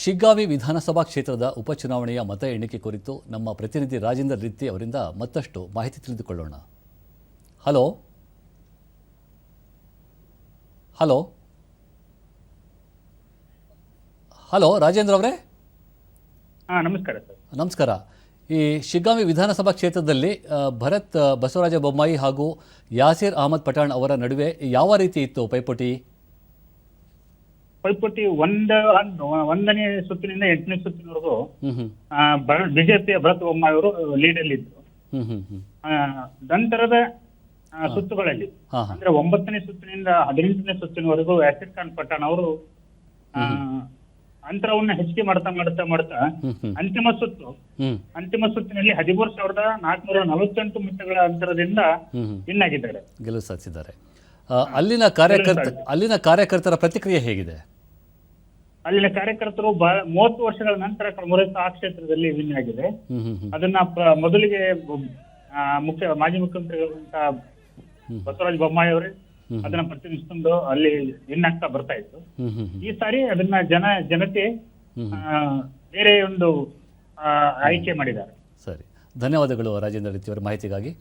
ಶಿಗ್ಗಾವಿ ವಿಧಾನಸಭಾ ಕ್ಷೇತ್ರದ ಉಪಚುನಾವಣೆಯ ಮತ ಎಣಿಕೆ ಕುರಿತು ನಮ್ಮ ಪ್ರತಿನಿಧಿ ರಾಜೇಂದ್ರ ರಿತ್ತಿ ಅವರಿಂದ ಮತ್ತಷ್ಟು ಮಾಹಿತಿ ತಿಳಿದುಕೊಳ್ಳೋಣ. ಹಲೋ? ಹಲೋ? ಹಲೋ ರಾಜೇಂದ್ರ ಅವರೇ? ಹಾ ನಮಸ್ಕಾರ ಸರ್. ನಮಸ್ಕಾರ. ಈ ಶಿಗ್ಗಾವಿ ವಿಧಾನಸಭಾ ಕ್ಷೇತ್ರದಲ್ಲಿ ಭರತ್ ಬಸವರಾಜ ಬೊಮ್ಮಾಯಿ ಹಾಗೂ ಯಾಸಿರ್ ಅಹಮದ್ ಪಠಾಣ್ ಅವರ ನಡುವೆ ಯಾವ ರೀತಿ ಇತ್ತು ಪೈಪೋಟಿ? ಪೈಪೋಟಿ ಒಂದ ಒಂದ್- ಒಂದನೇ ಸುತ್ತಿನಿಂದ ಎಂಟನೇ ಸುತ್ತಿನವರೆಗೂ ಬಿಜೆಪಿಯ ಭರತ್ ಬೊಮ್ಮಾಯಿ ಅವರು ಲೀಡ್ ಅಲ್ಲಿ ಇದ್ರು. ನಂತರದ ಸುತ್ತುಗಳಲ್ಲಿ. ಅಂದ್ರೆ ಒಂಬತ್ತನೇ ಸುತ್ತಿನಿಂದ ಹದಿನೆಂಟನೇ ಸುತ್ತಿನವರೆಗೂ ಯಾಸಿರ್ ಖಾನ್ ಪಠಾಣ್ ಅವರು ಆ, ಅಂತರವನ್ನ ಹೆಚ್ಚಿಗೆ ಮಾಡ್ತಾ ಮಾಡ್ತಾ ಮಾಡ್ತಾ ಅಂತಿಮ ಸುತ್ತು ಅಂತಿಮ ಸುತ್ತಿನಲ್ಲಿ ಹದಿಮೂರು ಸಾವಿರದ ನಾಲ್ಕುನೂರ ನಲವತ್ತೆಂಟು ಮತಗಳ ಅಂತರದಿಂದ ಇನ್ನಾಗಿದ್ದಾರೆ ಹ್ಮ್. ವಿನ್ ಆಗಿದ್ದಾರೆ. ಗೆಲುವು ಸಾಧಿಸಿದ್ದಾರೆ. ಅಲ್ಲಿನ ಕಾರ್ಯಕರ್ತ ಅಲ್ಲಿನ ಕಾರ್ಯಕರ್ತರ ಪ್ರತಿಕ್ರಿಯೆ ಹೇಗಿದೆ? ಅಲ್ಲಿನ ಕಾರ್ಯಕರ್ತರು ಮೂವತ್ತು ವರ್ಷಗಳ ನಂತರ ಕಲಬುರಗಿ ಆ ಕ್ಷೇತ್ರದಲ್ಲಿ ವಿನ್ ಆಗಿದೆ ಅದನ್ನ ಮೊದಲಿಗೆ ಮುಖ್ಯ ಮಾಜಿ ಮುಖ್ಯಮಂತ್ರಿಗಳಂತ ಬಸವರಾಜ ಬೊಮ್ಮಾಯಿ ಅವರೇ ಅದನ್ನ ಪ್ರತಿನಿಧಿಸಿಕೊಂಡು ಅಲ್ಲಿ ವಿನ್ ಆಗ್ತಾ ಬರ್ತಾ ಇತ್ತು. ಈ ಸಾರಿ ಅದನ್ನ ಜನ ಜನತೆ ಬೇರೆ ಒಂದು ಆಯ್ಕೆ ಮಾಡಿದ್ದಾರೆ. ಸರಿ. ಧನ್ಯವಾದಗಳು ರಾಜೇಂದ್ರ ರೀತಿಯವರ ಅವರ ಮಾಹಿತಿಗಾಗಿ.